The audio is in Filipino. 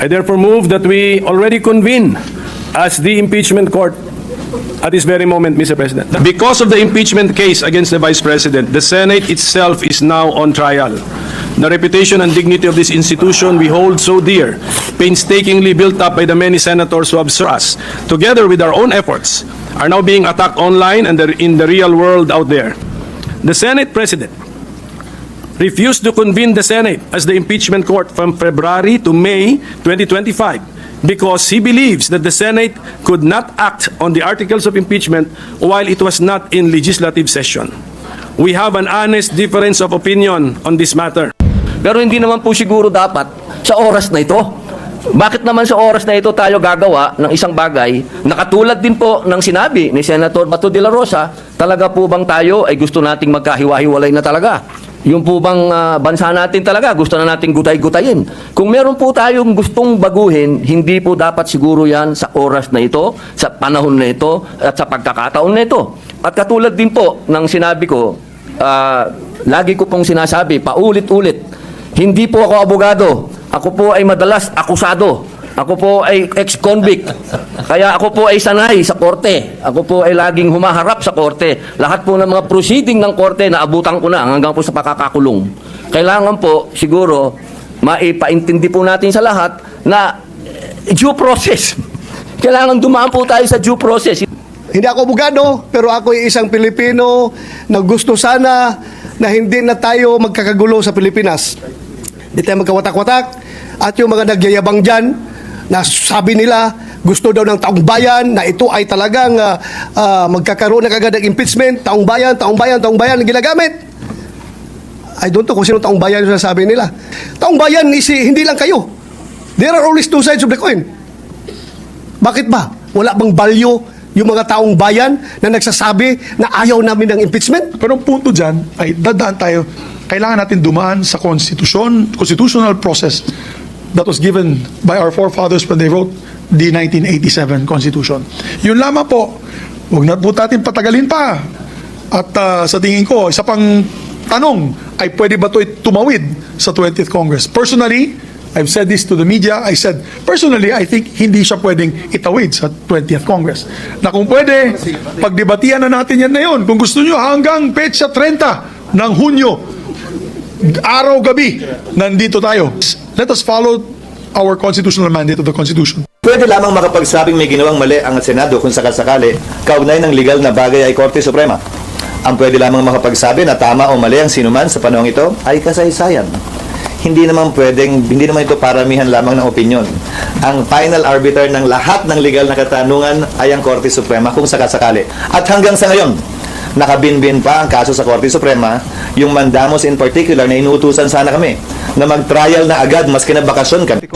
I therefore move that we already convene as the impeachment court at this very moment, Mr. President. Because of the impeachment case against the Vice President, the Senate itself is now on trial. The reputation and dignity of this institution we hold so dear, painstakingly built up by the many senators who have served us, together with our own efforts, are now being attacked online and in the real world out there. The Senate President refused to convene the Senate as the impeachment court from February to May 2025 because he believes that the Senate could not act on the articles of impeachment while it was not in legislative session. We have an honest difference of opinion on this matter. Pero hindi naman po siguro dapat sa oras na ito. Bakit naman sa oras na ito tayo gagawa ng isang bagay na katulad din po ng sinabi ni Senator Bato de la Rosa, talaga po bang tayo ay gusto nating magkahiwa-hiwalay na talaga? Yung po bang ah, bansa natin talaga, gusto na nating gutay-gutayin. Kung meron po tayong gustong baguhin, hindi po dapat siguro yan sa oras na ito, sa panahon na ito, at sa pagkakataon na ito. At katulad din po ng sinabi ko, ah, lagi ko pong sinasabi, paulit-ulit, hindi po ako abogado. Ako po ay madalas akusado. Ako po ay ex-convict. Kaya ako po ay sanay sa korte. Ako po ay laging humaharap sa korte. Lahat po ng mga proceeding ng korte na abutan ko na hanggang po sa pakakakulong. Kailangan po siguro maipaintindi po natin sa lahat na eh, due process. Kailangan dumaan po tayo sa due process. Hindi ako abogado, pero ako ay isang Pilipino na gusto sana na hindi na tayo magkakagulo sa Pilipinas. Hindi tayo magkawatak-watak. At yung mga nagyayabang dyan, na sabi nila, gusto daw ng taong bayan na ito ay talagang ah, ah, magkakaroon na kagad ng impeachment, taong bayan, taong bayan, taong bayan ang ginagamit. I don't know kung sino taong bayan yung sinasabi nila. Taong bayan, isi, hindi lang kayo. There are always two sides of the coin. Bakit ba? Wala bang value yung mga taong bayan na nagsasabi na ayaw namin ng impeachment? Pero ang punto dyan ay dadaan tayo, kailangan natin dumaan sa constitution, constitutional process that was given by our forefathers when they wrote the 1987 Constitution. Yun lamang po, huwag na po natin patagalin pa. At ah, sa tingin ko, isa pang tanong, ay pwede ba ito tumawid sa 20th Congress? Personally, I've said this to the media. I said, personally, I think hindi siya pwedeng itawid sa 20th Congress. Na kung pwede, pagdebatihan na natin yan na yun. Kung gusto nyo, hanggang petsa 30 ng Hunyo, araw-gabi, nandito tayo. Let us follow our constitutional mandate of the Constitution. Pwede lamang makapagsabing may ginawang mali ang Senado kung sakasakali kaugnay ng legal na bagay ay Korte Suprema. Ang pwede lamang makapagsabi na tama o mali ang sinuman sa panahong ito ay kasaysayan. Hindi naman pwedeng, hindi naman ito paramihan lamang ng opinion. Ang final arbiter ng lahat ng legal na katanungan ay ang Korte Suprema kung sakasakali. At hanggang sa ngayon, nakabinbin pa ang kaso sa Korte Suprema, yung mandamos in particular na inuutusan sana kami na mag-trial na agad maski na bakasyon kami.